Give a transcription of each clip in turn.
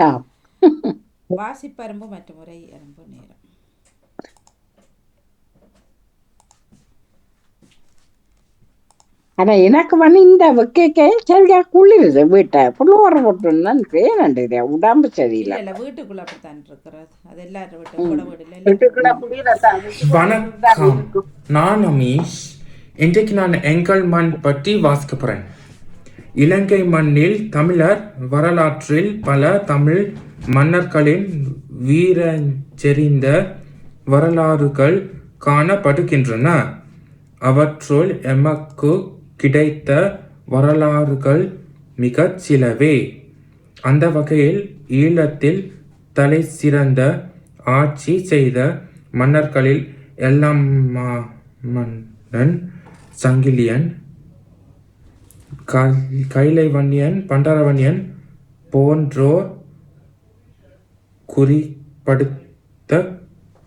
ஆ வாசிப்பரும்பு மற்றும் உரை அரும்பு நேரம் ஆனா எனக்கு வந்து இந்த வெக்கைக்கே சரியா குளிருது வீட்டை புள்ளுவர போட்டுருந்தான் வேணாண்டு உடம்பு இல்ல சரியில்லை இல்ல வீட்டுக்குள்ள அப்படித்தான் இருக்கிறது அது எல்லாரும் வீட்டு வணக்கம் நான் அமீஷ் இன்றைக்கு நான் எங்கள் மண் பற்றி வாசிக்க போறேன் இலங்கை மண்ணில் தமிழர் வரலாற்றில் பல தமிழ் மன்னர்களின் வீரஞ்செறிந்த வரலாறுகள் காணப்படுகின்றன. அவற்றுள் எமக்கு கிடைத்த வரலாறுகள் மிகச் சிலவே. அந்த வகையில் ஈழத்தில் தலை சிறந்த ஆட்சி செய்த மன்னர்களில் எல்லாம் மன்னன் சங்கிலியன் கை- கைலைவன்யன் பண்டாரவன்யன் போன்றோர் குறிப்படுத்த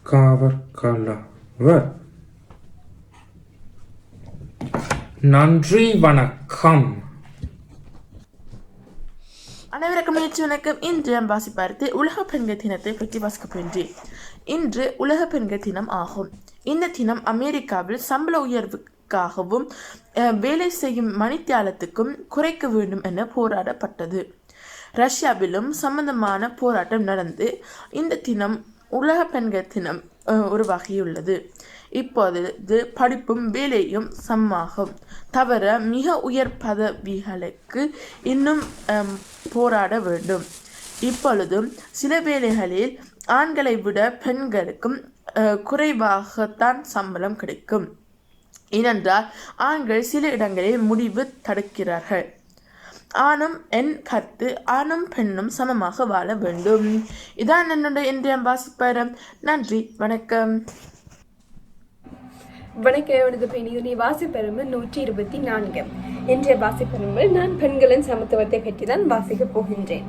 காவற்காலவர். நன்றி வணக்கம். அனைவருக்கும் நேற்று வணக்கம். இன்று நாம் வாசிப்பார்த்து உலக பெண்கள் தினத்தை பற்றி வாசிக்க போகின்றேன் இன்று உலக பெண்கள் தினம் ஆகும். இந்த தினம் அமெரிக்காவில் சம்பள உயர்வு காகவும் வேலை செய்யும் மணித்தியாலத்துக்கும் குறைக்க வேண்டும் என போராடப்பட்டது. ரஷ்யாவிலும் சம்பந்தமான போராட்டம் நடந்து இந்த தினம் உலக பெண்கள் தினம் உருவாகியுள்ளது. இப்பொழுது படிப்பும் வேலையும் சமமாகும். தவிர மிக உயர் பதவிகளுக்கு இன்னும் போராட வேண்டும். இப்பொழுதும் சில வேளைகளில் ஆண்களை விட பெண்களுக்கும் அஹ், குறைவாகத்தான் சம்பளம் கிடைக்கும். ஏனென்றால் ஆண்கள் சில இடங்களில் முடிவு தடுக்கிறார்கள். ஆணும் என் கருத்து ஆணும் பெண்ணும் சமமாக வாழ வேண்டும். இதான் என்னுடைய இன்றைய வாசிப்பரம். நன்றி வணக்கம். வணக்கம் எனது பெண் வாசிப்பெரும்பு நூற்றி இருபத்தி நான்கு. இன்றைய வாசிப்பெரும்பில் நான் பெண்களின் சமத்துவத்தை பற்றி தான் வாசிக்கப் போகின்றேன்.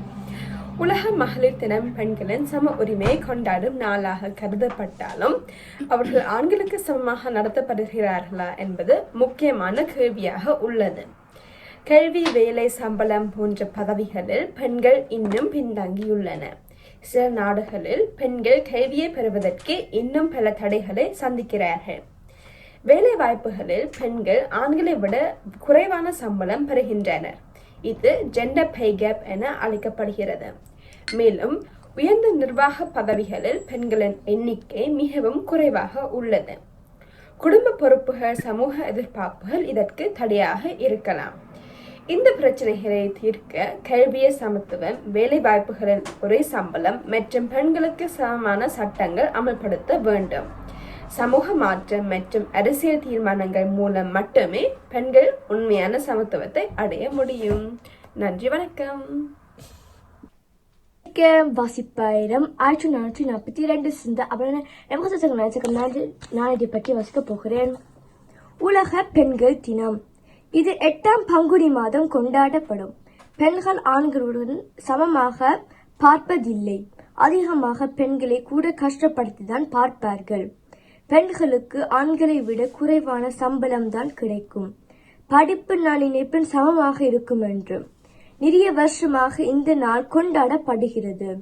உலக மகளிர் தினம் பெண்களின் சம உரிமையை கொண்டாடும் நாளாக கருதப்பட்டாலும் அவர்கள் ஆண்களுக்கு சமமாக நடத்தப்படுகிறார்களா என்பது முக்கியமான கேள்வியாக உள்ளது. கல்வி வேலை சம்பளம் போன்ற பதவிகளில் பெண்கள் இன்னும் பின்தங்கியுள்ளன. சில நாடுகளில் பெண்கள் கல்வியை பெறுவதற்கு இன்னும் பல தடைகளை சந்திக்கிறார்கள். வேலை வாய்ப்புகளில் பெண்கள் ஆண்களை விட குறைவான சம்பளம் பெறுகின்றனர். இது ஜெண்டர் பே கேப் என அழைக்கப்படுகிறது. மேலும் உயர்ந்த நிர்வாக பதவிகளில் பெண்களின் எண்ணிக்கை மிகவும் குறைவாக உள்ளது. குடும்ப பொறுப்புகள் சமூக எதிர்பார்ப்புகள் இதற்கு தடையாக இருக்கலாம். இந்த பிரச்சனைகளை தீர்க்க கல்விய சமத்துவம் வேலை வாய்ப்புகளில் ஒரே சம்பளம் மற்றும் பெண்களுக்கு சமமான சட்டங்கள் அமல்படுத்த வேண்டும். சமூக மாற்றம் மற்றும் அரசியல் தீர்மானங்கள் மூலம் மட்டுமே பெண்கள் உண்மையான சமத்துவத்தை அடைய முடியும். நன்றி வணக்கம். வாசிப்பாயிரம் ஆயிரத்தி நானூற்றி நாற்பத்தி ரெண்டு சிந்த அப்புறம் நமக்கு நான் இதை பற்றி வாசிக்கப் போகிறேன். உலக பெண்கள் தினம். இது எட்டாம் பங்குனி மாதம் கொண்டாடப்படும். பெண்கள் ஆண்களுடன் சமமாக பார்ப்பதில்லை. அதிகமாக பெண்களை கூட கஷ்டப்படுத்திதான் பார்ப்பார்கள். பெண்களுக்கு ஆண்களை விட குறைவான சம்பளம்தான் கிடைக்கும். படிப்பு நாள் இணைப்பின் சமமாக இருக்கும் என்று. நிறைய வருஷமாக இந்த நாள் கொண்டாடப்படுகிறது.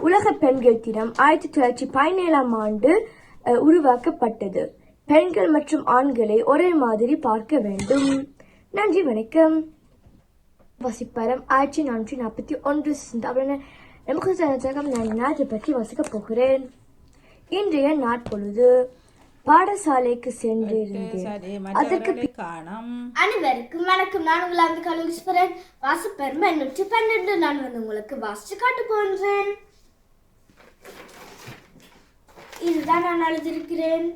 உலக பெண்கள் தினம் ஆயிரத்தி தொள்ளாயிரத்தி பதினேழாம் ஆண்டு அஹ், உருவாக்கப்பட்டது. பெண்கள் மற்றும் ஆண்களை ஒரே மாதிரி பார்க்க வேண்டும். நன்றி வணக்கம். வசிப்பரம் ஆயிரத்தி நானூற்றி நாற்பத்தி ஒன்று அப்படின்னு நமக்கு ஜனஜகம் நான் நாட்டை பற்றி வசிக்கப் போகிறேன். இன்றைய நாட்பொழுது பாடசாலைக்கு சென்றிருந்தேன். அதற்கு காணோம். அனைவருக்கும் வணக்கம். நான் உங்கள் அந்த கலோகீஸ்வரன் வாசிப்பெருமை நூற்றி பன்னெண்டு. நான் வந்து உங்களுக்கு வாசிச்சு காட்ட போன்றேன் இதுதான் நான் எழுதியிருக்கிறேன்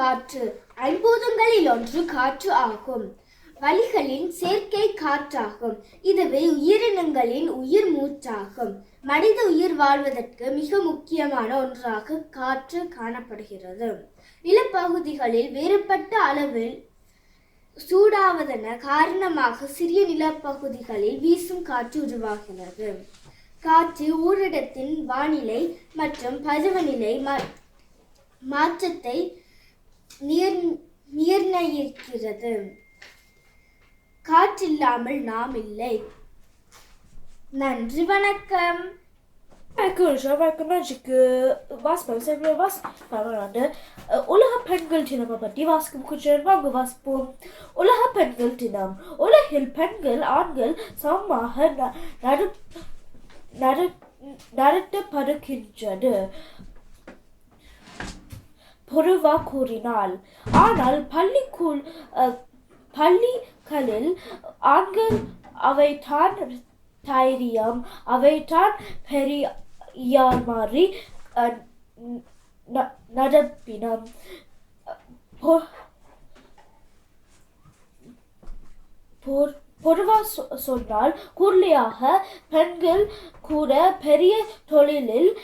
காற்று ஐம்பூதங்களில் ஒன்று காற்று ஆகும். வளிகளின் சேர்க்கை காற்றாகும். இதுவே உயிரினங்களின் உயிர் மூச்சாகும். மனித உயிர் வாழ்வதற்கு மிக முக்கியமான ஒன்றாக காற்று காணப்படுகிறது. நிலப்பகுதிகளில் வேறுபட்ட அளவில் சூடாவதன காரணமாக சிறிய நிலப்பகுதிகளில் வீசும் காற்று உருவாகிறது. காற்று ஊரிடத்தின் வானிலை மற்றும் பருவநிலை மா- மாற்றத்தை நிர் நிர்ணயிக்கிறது. காற்றில்லாமல் நாம் இல்லை. நன்றி வணக்கம். வணக்கம் வணக்கம் நன்றிக்கு. வாசிப்போம் சரி வாஸ் பரவாயில்ல உலக பெண்கள் தினமை பற்றி வாசிக்கும் கொஞ்சம் வாங்க வாசிப்போம் உலக பெண்கள் தினம். உலகில் பெண்கள் ஆண்கள் சமமாக ந- நடு நடு நடத்தப்படுகின்றது. பொருவா கூறினாள் ஆனால் பள்ளிக்குள் அஹ், பள்ளிகளில் ஆண்கள் அவை தான் தைரியம். அவைதான் பெரியார் மாதிரி நடப்பினம். பொ- சொன்னால் கூர்லியாக பெண்கள் கூட பெரிய தொழிலில்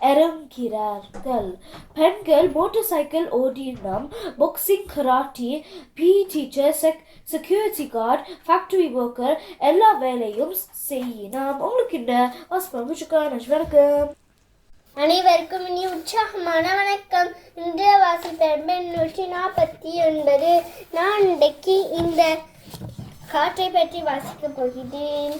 இறங்கிறார்கள். பெண்கள் motor cycle ஓடினம் boxing karate P teacher sec security guard factory worker எல்லா வேலையும் செய்யணும் உங்களுக்கு இந்த வாசிப்பா வணக்கம். அனைவருக்கும் இனி உற்சாகமான வணக்கம். இன்றைய வாசிப்பெருமை நூற்றி நாற்பத்தி ஒன்பது. நான் இன்றைக்கு இந்த காற்றை பற்றி வாசிக்க போகிறேன்.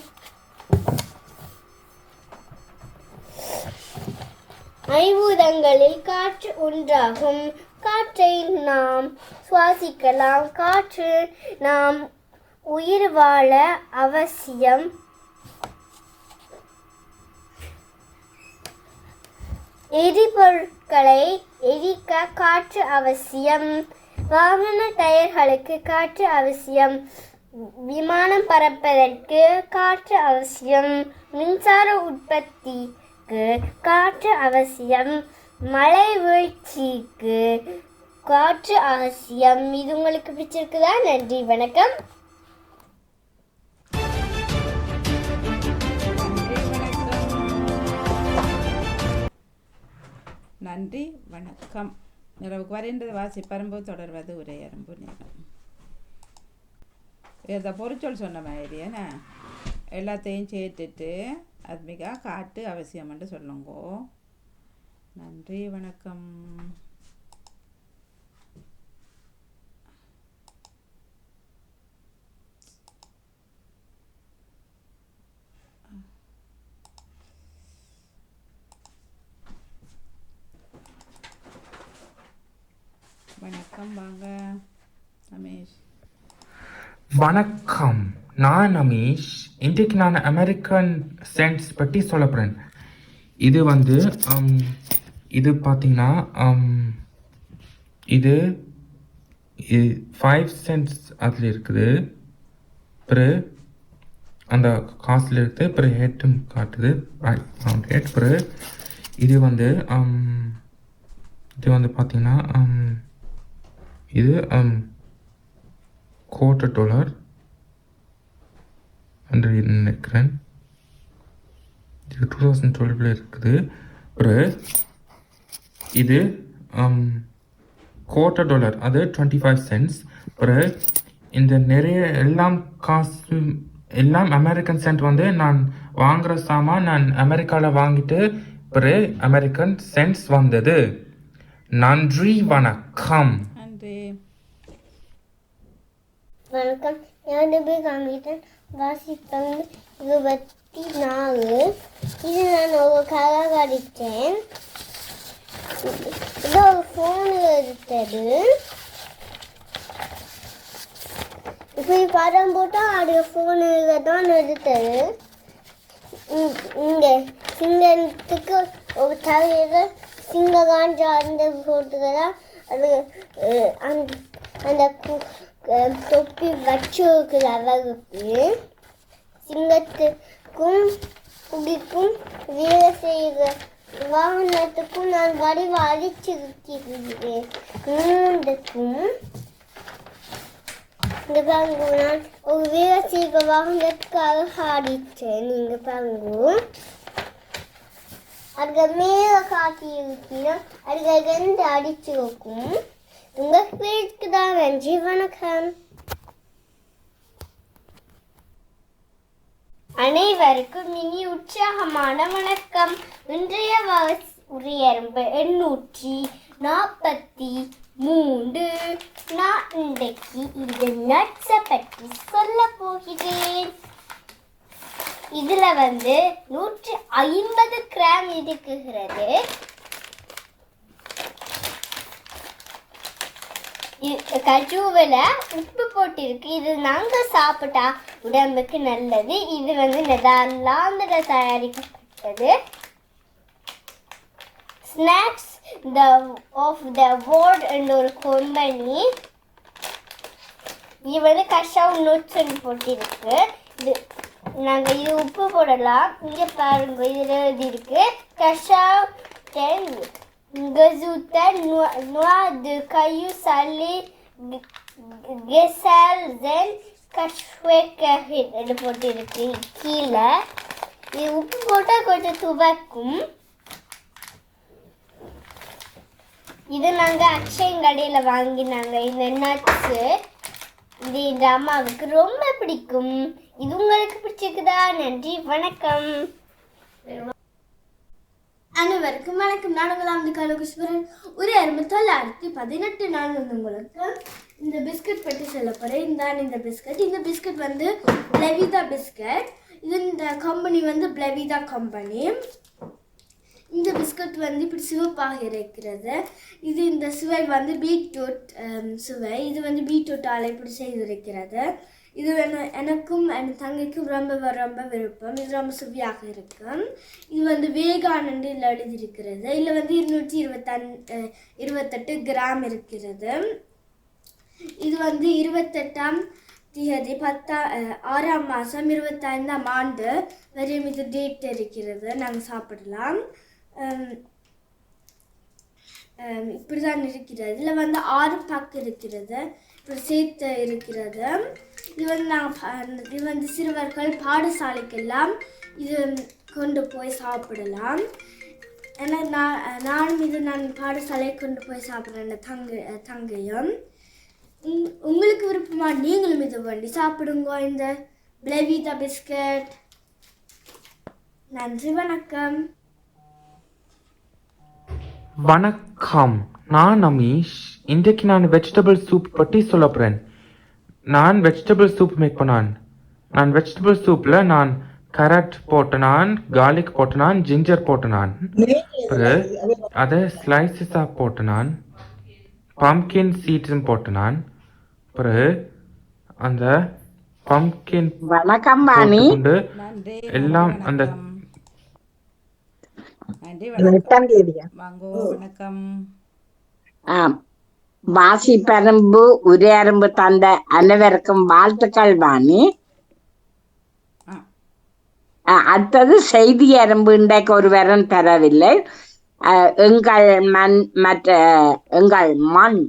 ஐம்பூதங்களில் காற்று ஒன்றாகும். காற்றை நாம் சுவாசிக்கலாம். காற்று நாம் உயிர் வாழ அவசியம். எரிபொருட்களை எரிக்க காற்று அவசியம். வாகன டயர்களுக்கு காற்று அவசியம். விமானம் பறப்பதற்கு காற்று அவசியம். மின்சார உற்பத்திக்கு காற்று அவசியம். மழை வீழ்ச்சிக்கு காற்று அவசியம். இது உங்களுக்கு பிடிச்சிருக்குதா? நன்றி வணக்கம். நன்றி வணக்கம். இரவுக்கு வருகின்றது வாசி பரம்பு தொடர்வது உரையரம்பு நேரம். இதை பொறிச்சொல் சொன்ன மாதிரி என்ன? எல்லாத்தையும் சேர்த்துட்டு அது மிக காட்டு அவசியம்னு சொல்லுங்கோ. நன்றி வணக்கம். வணக்கம் வாங்க ரமேஷ். வணக்கம். நான் அமீஷ் இன்றைக்கு நான் அமெரிக்கன் சென்ட்ஸ் பற்றி சொல்ல போகிறேன் இது வந்து இது பார்த்தீங்கன்னா um, இது ஃபைவ் சென்ட்ஸ் அதில் இருக்குது. பிறகு அந்த காசில் இருக்குது பிறகு ஹெட்டும் காட்டுது. ஹெட் பிறகு இது வந்து um, இது வந்து பார்த்தீங்கன்னா um, இது கோட்டர் டொலர் என்று நினைக்கிறேன். இது டூ தௌசண்ட் டுவெல்வில் இருக்குது. ஒரு இது கோட்டர் டாலர் அது டுவெண்ட்டி ஃபைவ் சென்ட்ஸ் ஒரு இந்த நிறைய எல்லாம் காசு எல்லாம் அமெரிக்கன் சென்ட் வந்து நான் வாங்குற சாமான் நான் அமெரிக்காவில் வாங்கிட்டு பிறகு அமெரிக்கன் சென்ட்ஸ் வந்தது. நன்றி வணக்கம். வணக்கம். யாருமே காமிட்டேன் வாசிப்பம் இருபத்தி நாலு. இது நான் ஒரு கலர் அடித்தேன் இது ஒரு ஃபோன் எடுத்தது இப்படி படம் போட்டால் அது ஃபோனில் தான் எடுத்தது இங்கே சிங்கத்துக்கு ஒரு தலைவர் சிங்ககான் சார்ந்த போட்டுக்கலாம் அது அந்த அந்த கு- தொப்பி வச்சிருக்குது அளவுக்கு சிங்கத்துக்கும் குடிக்கும் வேலை செய்கிற வாகனத்துக்கும் நான் வரி அழிச்சிருக்கிறேன் மூன்றுக்கும் இங்கே பாருங்க நான் ஒரு வேலை செய்கிற வாகனத்துக்காக ஆடிச்சேன் நீங்க பாருங்க. அதுக்கு மேல காட்டி இருக்கீங்கன்னா அதுக்கு ரெண்டு அடிச்சிருக்கும். உங்க பேருக்கு தான் நன்றி வணக்கம். அனைவருக்கும் இனி உற்சாகமான வணக்கம். இன்றைய வாஸ் உரையரம்பு எண்ணூற்றி நாற்பத்தி மூன்று. நான் இன்றைக்கு இது நட்ஸை பற்றி சொல்ல போகிறேன். இதுல வந்து நூற்றி ஐம்பது கிராம் இருக்குகிறது. கஜுவில் உப்பு போட்டிருக்கு. இது நாங்கள் சாப்பிட்டா உடம்புக்கு நல்லது. இது வந்து நெதர்லாந்தில் தயாரிக்கப்பட்டது. Snacks the of the world என்ற ஒரு கம்பெனி இது வந்து கஷாவ் நூட்ஸ்ன்னு போட்டிருக்கு. இது நாங்கள் இது உப்பு போடலாம். இங்கே பாருங்க இதில் எழுதியிருக்கு. கஷாவ் டென் Gazouta, noix, de cailloux salé, gesalzen, கஷ்வேக்கஹின் போட்டிருக்கு கீழே இது உப்பு போட்டால் கொஞ்சம் துவைக்கும் இது நாங்கள் அக்ஷயன் கடையில் வாங்கினாங்க. இந்த நட்ஸு. இது இந்த அம்மாவுக்கு ரொம்ப பிடிக்கும். இது உங்களுக்கு பிடிச்சிருக்குதா? நன்றி. வணக்கம். அனைவருக்கும் வணக்கம். நான் உங்கள் அம்தி கலகுஸ்வரன். ஒரு அரும்பு தொள்ளாயிரத்தி பதினெட்டு நாள் வந்து உங்களுக்கு இந்த பிஸ்கட் பற்றி சொல்ல போகிறேன் இந்தான் இந்த பிஸ்கட் இந்த பிஸ்கட் வந்து பிளவிதா பிஸ்கட் இது இந்த கம்பெனி வந்து பிளவிதா கம்பெனி இந்த பிஸ்கட் வந்து இப்படி சிவப்பாக இருக்கிறது. இது இந்த சுவை வந்து பீட்ரூட் சுவை. இது வந்து பீட்ரூட்டால் இப்படி செய்திருக்கிறது. இது என- எனக்கும் என் தங்கைக்கும் ரொம்ப ரொம்ப விருப்பம். இது ரொம்ப சுவையாக இருக்கும். இது வந்து வேகானண்டு இதில் எழுதியிருக்கிறது. இதில் வந்து இருநூற்றி இருபத்தன் இருபத்தெட்டு கிராம் இருக்கிறது. இது வந்து இருபத்தெட்டாம் தேதி பத்தா அஹ், ஆறாம் மாதம் இருபத்தைந்தாம் ஆண்டு வரையும் இது டேட் இருக்கிறது. நாங்கள் சாப்பிடலாம். இப்படி தான் இருக்கிறது. இதில் வந்து ஆறு பக்கு இருக்கிறது. இப்படி சேர்த்து இருக்கிறது. இது வந்து நாங்கள் இது வந்து சிறுவர்கள் பாடசாலைக்கெல்லாம் இது கொண்டு போய் சாப்பிடலாம். ஏன்னா நான் நானும் இது நான் பாடசாலையை கொண்டு போய் சாப்பிட்றேன் தங்க தங்கையும். உங்- உங்களுக்கு விருப்பமா நீங்களும் இது வண்டி சாப்பிடுங்க இந்த பிளவிதா பிஸ்கட். நன்றி வணக்கம். வணக்கம். நான் அமீஷ். இன்றைக்கு நான் வெஜிடபிள் சூப் பற்றி சொல்ல போகிறேன் நான் வெஜிடபிள் சூப் மேக் பண்ணான். நான் வெஜிடபிள் சூப்பில் நான் கேரட் போட்டனான் கார்லிக் போட்டனான் ஜிஞ்சர் போட்டனான். பிறகு அதை ஸ்லைசஸாக போட்டனான். பம்கின் சீட்ஸும் போட்டனான். பிறகு அந்த பம்கின் வணக்கம் எல்லாம் அந்த வணக்கம். வணக்கம். ஆம். வாசி பெரும்பு உரையரும்பு தந்த அனைவருக்கும் வாழ்த்துக்கள் வாணி. அடுத்தது செய்தி அரும்பு இன்றைக்கு ஒருவரும் தரவில்லை எங்கள் மண் மற்ற எங்கள் மண்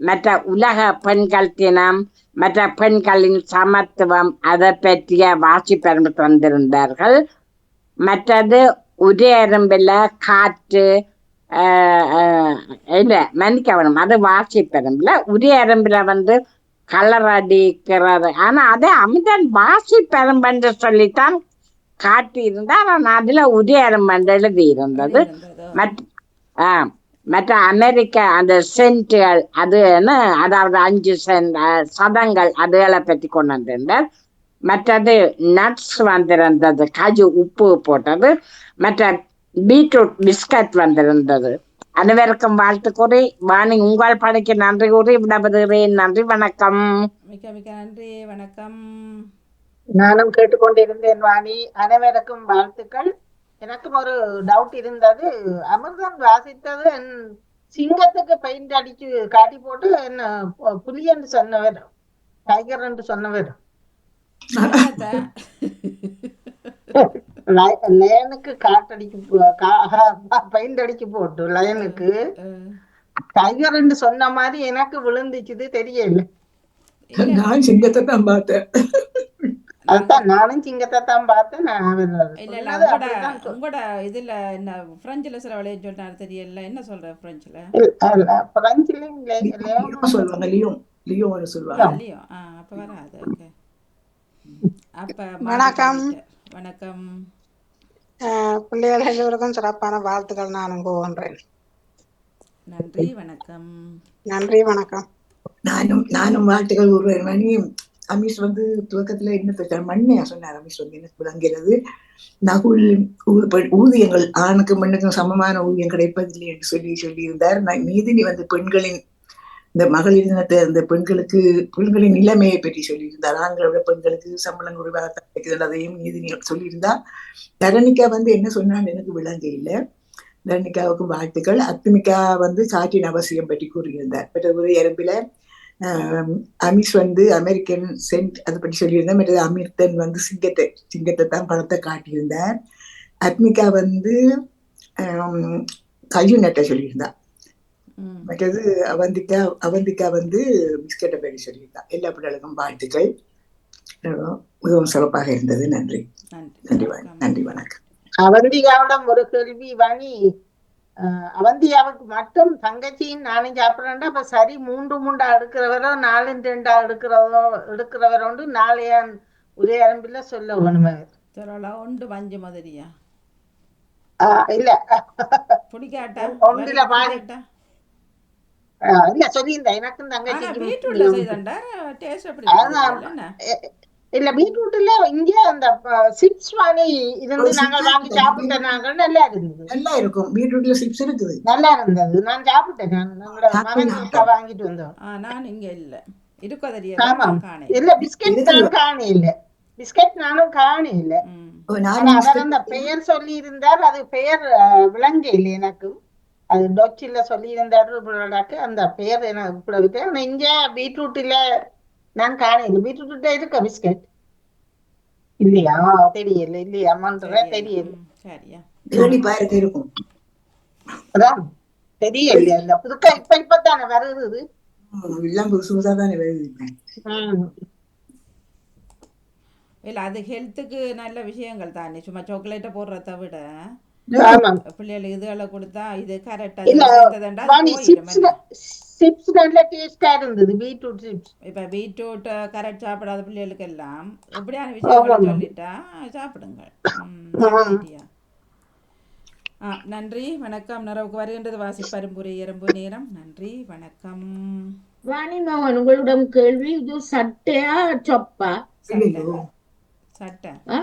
மற்ற உலக பெண்கள் தினம் மற்ற பெண்களின் சமத்துவம் அதை பற்றிய வாசி பெரும்பு தந்திருந்தார்கள். மற்றது உரையரும்பில் காற்று இல்ல மன்னிக்கவனம் அது வாசி பெரும்புல உரையரும்புல வந்து கலர் அடிக்கிறது. ஆனா அதே அமிதன் வாசி பெரும்பென்று சொல்லித்தான் காட்டி இருந்தார் ஆனா அதுல உரையரும்பென்று எழுதி இருந்தது மற்ற ஆ மற்ற அமெரிக்க அந்த சென்ட்டுகள் அது என்ன அதாவது அஞ்சு சென்ட் சதங்கள் அதுகளை பற்றி கொண்டு வந்திருந்தார். மற்றது நட்ஸ் வந்திருந்தது. காஜு உப்பு போட்டது. மற்ற பீட்ரூட் பிஸ்கட் வந்திருந்தது. அனைவருக்கும் வாழ்த்து கூறி வாணி உங்கள் பணிக்கு நன்றி கூறி விடப்படுகிறேன் நன்றி வணக்கம். மிக்க மிக்க நன்றி. வணக்கம். நானும் கேட்டுக்கொண்டிருந்தேன் வாணி. அனைவருக்கும் வாழ்த்துக்கள். எனக்கும் ஒரு டவுட் இருந்தது. அமிர்தம் வாசித்தது என் சிங்கத்துக்கு பெயிண்ட் அடிச்சு காட்டி போட்டு என்ன புலி என்று சொன்னவர். டைகர் என்று சொன்னவர். லயனுக்கு காட்டடிக்கு பெயிண்ட் அடிச்சு போட்டு லயனுக்கு அஹ், டைகர் என்று சொன்ன மாதிரி எனக்கு விழுந்துச்சுது தெரியல. நான் சிங்கத்தை தான் பார்த்தேன். அதுதான் நானும் சிங்கத்தை தான் பார்த்தேன் இல்ல உங்களோட இதுல என்ன பிரெஞ்சுல சில விளையாட்டு சொன்னாரு தெரியல. என்ன சொல்ற பிரெஞ்சுல பிரெஞ்சுலயும் சொல்லுவாங்க லியோன் லியோன்னு சொல்லுவாங்க. ஆ அப்ப வராது அப்ப வணக்கம். வணக்கம். ஆஹ் பிள்ளைகள் எல்லோருக்கும் சிறப்பான வாழ்த்துக்கள் நானும் கூறுகின்றேன் நன்றி வணக்கம். நன்றி வணக்கம். நானும் நானும் வாழ்த்துக்கள் ஒருவர் மணி அமீஷ் வந்து துவக்கத்துல என்ன பிரச்சனை மண்ணையா சொன்னார் அமீஷ் வந்து எனக்கு விளங்கிறது நகுல் ஊதியங்கள் ஆணுக்கும் பெண்ணுக்கும் சமமான ஊதியம் கிடைப்பதில்லை என்று சொல்லி சொல்லியிருந்தார். நான் நீதினி வந்து பெண்களின் இந்த மகளிர் தினத்தை அந்த பெண்களுக்கு பெண்களின் நிலைமையை பற்றி சொல்லியிருந்தார். ஆண்களை விட பெண்களுக்கு சம்பளம் குறைவாக கிடைக்கிறது அதையும் நீதி சொல்லியிருந்தார். தரணிக்கா வந்து என்ன சொன்னான்னு எனக்கு விளங்க இல்லை. தரணிகாவுக்கு வாழ்த்துக்கள். அத்துமிக்கா வந்து காற்றின் அவசியம் பற்றி கூறியிருந்தார். மற்றது எறும்பில அமிஷ் வந்து அமெரிக்கன் சென்ட் அதை பற்றி சொல்லியிருந்தார். மற்றது அமிர்தன் வந்து சிங்கத்தை சிங்கத்தை தான் படத்தை காட்டியிருந்தார். அத்மிகா வந்து கல்யூ நட்டை சொல்லியிருந்தார். மற்றது அவந்திகா அவந்திகா வந்து பிஸ்கெட்டை பற்றி சொல்லியிருந்தா எல்லா பிள்ளைகளுக்கும் வாழ்த்துக்கள். மிகவும் சிறப்பாக இருந்தது. நன்றி. நன்றி. நன்றி வணக்கம். அவந்தியாவிடம் ஒரு கேள்வி வாணி. அவந்தியாவுக்கு மட்டும் தங்கச்சியும் நானும் சாப்பிட்றேன்டா அப்ப சரி மூன்று மூண்டா எடுக்கிறவரோ நாலு ரெண்டா எடுக்கிறதோ எடுக்கிறவரோண்டு நாளைய ஒரே அரம்பில சொல்ல வேணுமே. சொல்லலாம் உண்டு மஞ்சு மாதிரியா? ஆஹ் இல்ல. பிடிக்காட்டா ஒன்றுல ஆஹ் இல்ல சொல்லியிருந்தேன் எனக்கும் எ- இல்ல. பீட்ரூட்ல இங்க அந்த சிப்ஸ் வாங்கி இருந்து நாங்கள் chips வாங்கி இருக்கு. சாப்பிட்ட நாங்கள் நல்லா இருந்தது. நல்லா இருக்கும். பீட்ரூட்ல சிப்ஸ் இருக்குது. நல்லா இருந்தது. நான் சாப்பிட்டேன். நான் வாங்கிட்டு வந்தோம். நான் இங்க இல்ல. இருக்கோ ஆமா. இல்ல பிஸ்கட். நான் காணே இல்ல. பிஸ்கட் நானும் காணே இல்ல. ம். ஓ, ஆனா நானும் அவர் அந்த biscuit- பெயர் சொல்லி இருந்தார் அது பெயர் அஹ், விளங்க இல்லை எனக்கு. அது டொச்சில சொல்லி இருந்தாரு அந்த பெயர் எனக்கு இப்படி இருக்கு ஆனா இங்க பீட்ரூட்ல நான் காணே இல்லை பீட்ரூட் இருக்க பிஸ்கட்? இல்லையா? தெரியல இல்லையாமான்ற தெரியல. இருக்கும். அதான் தெரியல இந்த புதுக்கா இப்ப இப்பதானே வருது? எல்லாம் புதுசு புதுசா தானே வருது. இல்ல அது ஹெல்த்துக்கு நல்ல விஷயங்கள் தானே. சும்மா சாக்லேட்டை போடுறத விட. பிள்ளைகளுக்கு இதுகளை கொடுத்தா இது கரெக்டா சிப்ஸ் நல்ல டேஸ்டா இருந்தது பீட்ரூட் சிப்ஸ் இப்ப பீட்ரூட் கரெக்ட் சாப்பிடாத பிள்ளைகளுக்கு எல்லாம் எப்படியான விஷயங்களை. சொல்லிட்டா சாப்பிடுங்க நன்றி வணக்கம் நிறவுக்கு வருகின்றது வாசிப்பரும்புரை எறும்பு நேரம் நன்றி வணக்கம் வாணி மோகன் உங்களிடம் கேள்வி இது சட்டையா சொப்பா சட்டை ஐயோ. சட்டை ஆ?